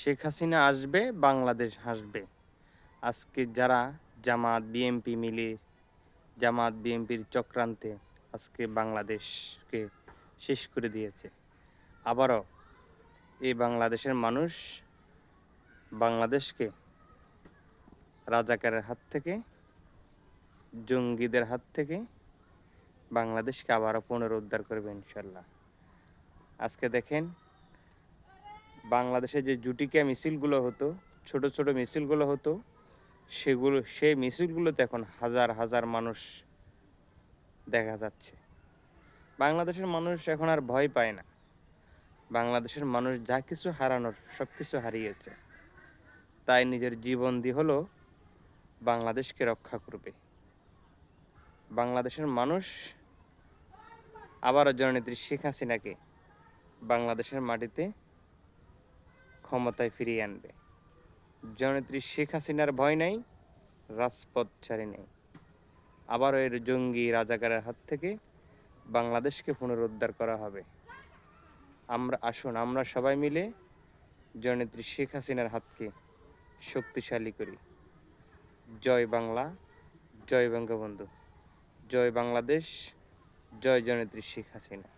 শেখ হাসিনা আসবে, বাংলাদেশ হাসবে। আজকে যারা জামাত বিএমপি মিলে জামাত বিএমপির চক্রান্তে আজকে বাংলাদেশকে শেষ করে দিয়েছে। আবারও এই বাংলাদেশের মানুষ বাংলাদেশকে রাজাকারের হাত থেকে, জঙ্গিদের হাত থেকে বাংলাদেশকে আবারও পুনরুদ্ধার করবে ইনশাল্লাহ। আজকে দেখেন বাংলাদেশে যে জুটিকা মিছিলগুলো হতো, ছোট ছোট মিছিলগুলো হতো, সেগুলো, সেই মিছিলগুলোতে এখন হাজার হাজার মানুষ দেখা যাচ্ছে। বাংলাদেশের মানুষ এখন আর ভয় পায় না। বাংলাদেশের মানুষ যা কিছু হারানোর, সব কিছু হারিয়েছে। তাই নিজের জীবন দিয়ে হলো বাংলাদেশকে রক্ষা করবে। বাংলাদেশের মানুষ আবারও জননেত্রী শেখ হাসিনাকে বাংলাদেশের মাটিতে ক্ষমতায় ফিরিয়ে আনবে। জননেত্রী শেখ হাসিনার ভয় নেই, রাজপথ ছাড়ি নেই। আবারও এর জঙ্গি রাজাকারের হাত থেকে বাংলাদেশকে পুনরুদ্ধার করা হবে। আমরা, আসুন আমরা সবাই মিলে জননেত্রী শেখ হাসিনার হাতকে শক্তিশালী করি। জয় বাংলা, জয় বঙ্গবন্ধু। জয় বাংলাদেশ, জয় জননেত্রী শেখ হাসিনা।